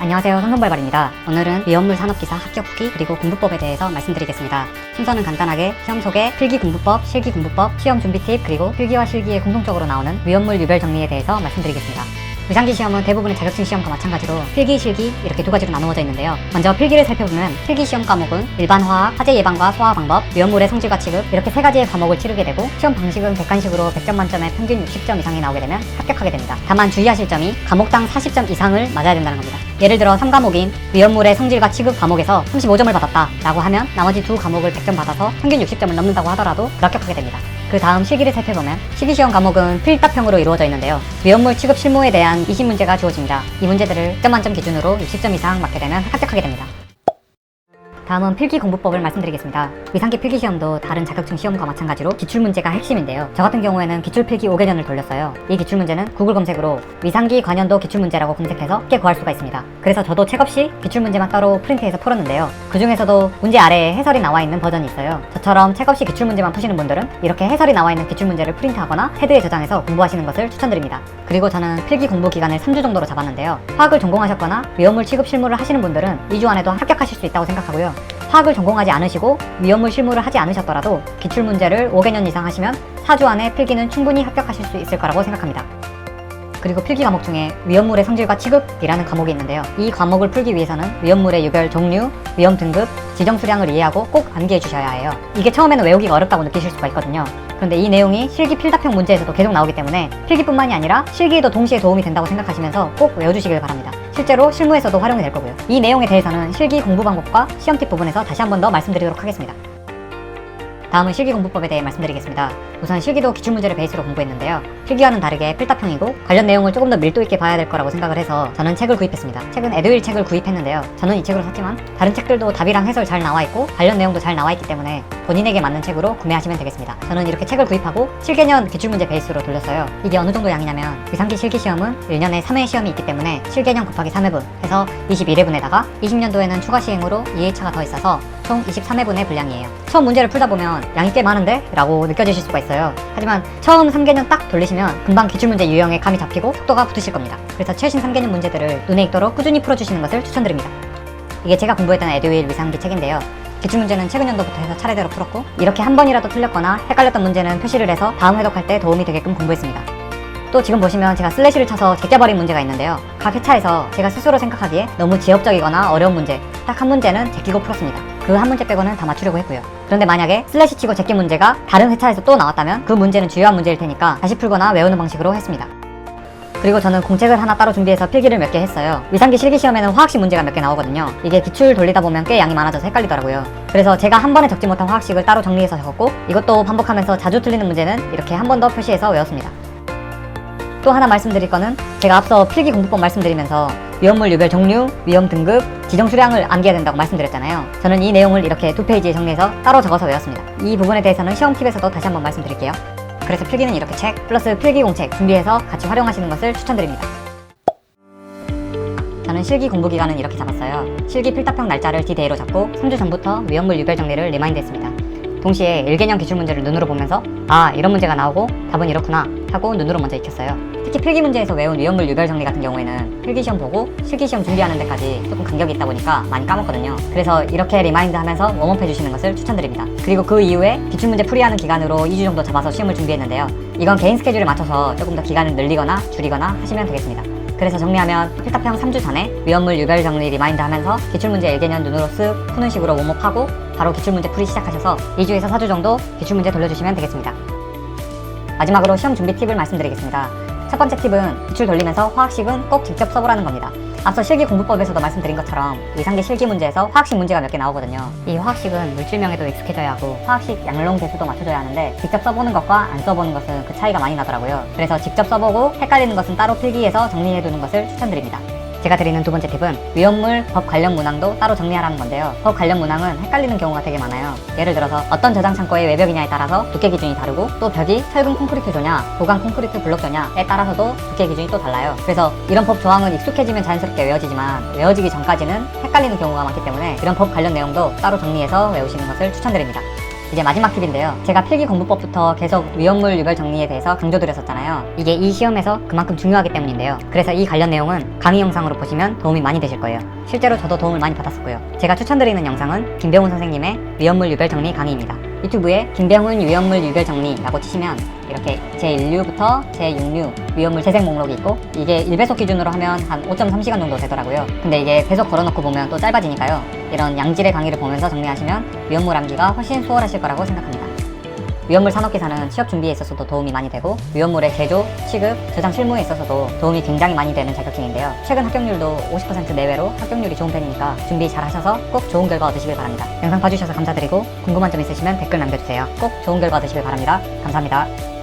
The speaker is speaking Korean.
안녕하세요 성성발발입니다. 오늘은 위험물 산업기사 합격 후기 그리고 공부법에 대해서 말씀드리겠습니다. 순서는 간단하게 시험 소개, 필기 공부법, 실기 공부법, 시험 준비 팁 그리고 필기와 실기에 공통적으로 나오는 위험물 유별 정리에 대해서 말씀드리겠습니다. 위상기 시험은 대부분의 자격증 시험과 마찬가지로 필기, 실기 이렇게 두 가지로 나누어져 있는데요. 먼저 필기를 살펴보면 필기 시험 과목은 일반 화학, 화재 예방과 소화 방법, 위험물의 성질과 취급 이렇게 세 가지의 과목을 치르게 되고 시험 방식은 객관식으로 100점 만점에 평균 60점 이상이 나오게 되면 합격하게 됩니다. 다만 주의하실 점이 과목당 40점 이상을 맞아야 된다는 겁니다. 예를 들어 3과목인 위험물의 성질과 취급 과목에서 35점을 받았다 라고 하면 나머지 두 과목을 100점 받아서 평균 60점을 넘는다고 하더라도 불합격하게 됩니다. 그 다음 실기를 살펴보면 실기시험 과목은 필답형으로 이루어져 있는데요. 위험물 취급 실무에 대한 20문제가 주어집니다. 이 문제들을 100점 만점 기준으로 60점 이상 맞게 되면 합격하게 됩니다. 다음은 필기 공부법을 말씀드리겠습니다. 위상기 필기 시험도 다른 자격증 시험과 마찬가지로 기출 문제가 핵심인데요. 저 같은 경우에는 기출 필기 5개년을 돌렸어요. 이 기출 문제는 구글 검색으로 위상기 관연도 기출 문제라고 검색해서 쉽게 구할 수가 있습니다. 그래서 저도 책 없이 기출 문제만 따로 프린트해서 풀었는데요. 그 중에서도 문제 아래에 해설이 나와 있는 버전이 있어요. 저처럼 책 없이 기출 문제만 푸시는 분들은 이렇게 해설이 나와 있는 기출 문제를 프린트하거나 패드에 저장해서 공부하시는 것을 추천드립니다. 그리고 저는 필기 공부 기간을 3주 정도로 잡았는데요. 화학을 전공하셨거나 위험물 취급 실무를 하시는 분들은 2주 안에도 합격하실 수 있다고 생각하고요. 화학을 전공하지 않으시고 위험물 실무를 하지 않으셨더라도 기출 문제를 5개년 이상 하시면 4주 안에 필기는 충분히 합격하실 수 있을 거라고 생각합니다. 그리고 필기 과목 중에 위험물의 성질과 취급이라는 과목이 있는데요. 이 과목을 풀기 위해서는 위험물의 유별 종류, 위험 등급, 지정 수량을 이해하고 꼭 암기해 주셔야 해요. 이게 처음에는 외우기가 어렵다고 느끼실 수가 있거든요. 그런데 이 내용이 실기 필답형 문제에서도 계속 나오기 때문에 필기뿐만이 아니라 실기에도 동시에 도움이 된다고 생각하시면서 꼭 외워주시길 바랍니다. 실제로 실무에서도 활용이 될 거고요. 이 내용에 대해서는 실기 공부 방법과 시험 팁 부분에서 다시 한 번 더 말씀드리도록 하겠습니다. 다음은 실기 공부법에 대해 말씀드리겠습니다. 우선 실기도 기출문제를 베이스로 공부했는데요. 필기와는 다르게 필답형이고 관련 내용을 조금 더 밀도 있게 봐야 될 거라고 생각을 해서 저는 책을 구입했습니다. 책은 에듀윌 책을 구입했는데요. 저는 이 책으로 샀지만 다른 책들도 답이랑 해설 잘 나와 있고 관련 내용도 잘 나와 있기 때문에 본인에게 맞는 책으로 구매하시면 되겠습니다. 저는 이렇게 책을 구입하고 7개년 기출문제 베이스로 돌렸어요. 이게 어느 정도 양이냐면 위상기 실기 시험은 1년에 3회 시험이 있기 때문에 7개년 곱하기 3회분 해서 21회분에다가 20년도에는 추가 시행으로 2회차가 더 있어서 총 23회분의 분량이에요. 처음 문제를 풀다 보면 양이 꽤 많은데? 라고 느껴지실 수가 있어요. 하지만 처음 3개년 딱 돌리시면 금방 기출문제 유형에 감이 잡히고 속도가 붙으실 겁니다. 그래서 최신 3개년 문제들을 눈에 익도록 꾸준히 풀어주시는 것을 추천드립니다. 이게 제가 공부했던 에듀윌 위상기 책인데요. 기출문제는 최근 연도부터 해서 차례대로 풀었고 이렇게 한 번이라도 틀렸거나 헷갈렸던 문제는 표시를 해서 다음 해독할 때 도움이 되게끔 공부했습니다. 또 지금 보시면 제가 슬래시를 쳐서 제껴버린 문제가 있는데요. 각 회차에서 제가 스스로 생각하기에 너무 지엽적이거나 어려운 문제 딱 한 문제는 제끼고 풀었습니다. 그 한 문제 빼고는 다 맞추려고 했고요. 그런데 만약에 슬래시 치고 제낀 문제가 다른 회차에서 또 나왔다면 그 문제는 주요한 문제일 테니까 다시 풀거나 외우는 방식으로 했습니다. 그리고 저는 공책을 하나 따로 준비해서 필기를 몇 개 했어요. 위상기 실기 시험에는 화학식 문제가 몇 개 나오거든요. 이게 기출 돌리다 보면 꽤 양이 많아져서 헷갈리더라고요. 그래서 제가 한 번에 적지 못한 화학식을 따로 정리해서 적었고 이것도 반복하면서 자주 틀리는 문제는 이렇게 한 번 더 표시해서 외웠습니다. 또 하나 말씀드릴 거는 제가 앞서 필기 공부법 말씀드리면서 위험물 유별 종류, 위험 등급, 지정 수량을 암기해야 된다고 말씀드렸잖아요. 저는 이 내용을 이렇게 두 페이지에 정리해서 따로 적어서 외웠습니다. 이 부분에 대해서는 시험 팁에서도 다시 한번 말씀드릴게요. 그래서 필기는 이렇게 책 플러스 필기 공책 준비해서 같이 활용하시는 것을 추천드립니다. 저는 실기 공부 기간은 이렇게 잡았어요. 실기 필답형 날짜를 D-Day로 잡고 3주 전부터 위험물 유별 정리를 리마인드했습니다. 동시에 1개년 기출 문제를 눈으로 보면서 아 이런 문제가 나오고 답은 이렇구나 하고 눈으로 먼저 익혔어요. 특히 필기 문제에서 외운 위험물 유별 정리 같은 경우에는 필기시험 보고 실기시험 준비하는 데까지 조금 간격이 있다 보니까 많이 까먹거든요. 그래서 이렇게 리마인드 하면서 웜업 해주시는 것을 추천드립니다. 그리고 그 이후에 기출문제 풀이하는 기간으로 2주 정도 잡아서 시험을 준비했는데요. 이건 개인 스케줄에 맞춰서 조금 더 기간을 늘리거나 줄이거나 하시면 되겠습니다. 그래서 정리하면 필답형 3주 전에 위험물 유별 정리 리마인드 하면서 기출문제 1개년 눈으로 쓱 푸는 식으로 웜업하고 바로 기출문제 풀이 시작하셔서 2주에서 4주 정도 기출문제 돌려주시면 되겠습니다. 마지막으로 시험 준비 팁을 말씀드리겠습니다. 첫 번째 팁은 기출 돌리면서 화학식은 꼭 직접 써보라는 겁니다. 앞서 실기 공부법에서도 말씀드린 것처럼 이상계 실기 문제에서 화학식 문제가 몇 개 나오거든요. 이 화학식은 물질명에도 익숙해져야 하고 화학식 양론 개수도 맞춰줘야 하는데 직접 써보는 것과 안 써보는 것은 그 차이가 많이 나더라고요. 그래서 직접 써보고 헷갈리는 것은 따로 필기해서 정리해두는 것을 추천드립니다. 제가 드리는 두 번째 팁은 위험물 법 관련 문항도 따로 정리하라는 건데요. 법 관련 문항은 헷갈리는 경우가 되게 많아요. 예를 들어서 어떤 저장 창고의 외벽이냐에 따라서 두께 기준이 다르고 또 벽이 철근 콘크리트조냐 보강 콘크리트 블록조냐에 따라서도 두께 기준이 또 달라요. 그래서 이런 법 조항은 익숙해지면 자연스럽게 외워지지만 외워지기 전까지는 헷갈리는 경우가 많기 때문에 이런 법 관련 내용도 따로 정리해서 외우시는 것을 추천드립니다. 이제 마지막 팁인데요. 제가 필기 공부법부터 계속 위험물 유별 정리에 대해서 강조드렸었잖아요. 이게 이 시험에서 그만큼 중요하기 때문인데요. 그래서 이 관련 내용은 강의 영상으로 보시면 도움이 많이 되실 거예요. 실제로 저도 도움을 많이 받았었고요. 제가 추천드리는 영상은 김병훈 선생님의 위험물 유별 정리 강의입니다. 유튜브에 김병훈 위험물 유별 정리라고 치시면 이렇게 제1류부터 제6류 위험물 재생 목록이 있고 이게 1배속 기준으로 하면 한 5.3시간 정도 되더라고요. 근데 이게 배속 걸어놓고 보면 또 짧아지니까요. 이런 양질의 강의를 보면서 정리하시면 위험물 암기가 훨씬 수월하실 거라고 생각합니다. 위험물 산업 기사는 취업 준비에 있어서도 도움이 많이 되고 위험물의 제조, 취급, 저장 실무에 있어서도 도움이 굉장히 많이 되는 자격증인데요. 최근 합격률도 50% 내외로 합격률이 좋은 편이니까 준비 잘 하셔서 꼭 좋은 결과 얻으시길 바랍니다. 영상 봐주셔서 감사드리고 궁금한 점 있으시면 댓글 남겨주세요. 꼭 좋은 결과 얻으시길 바랍니다. 감사합니다.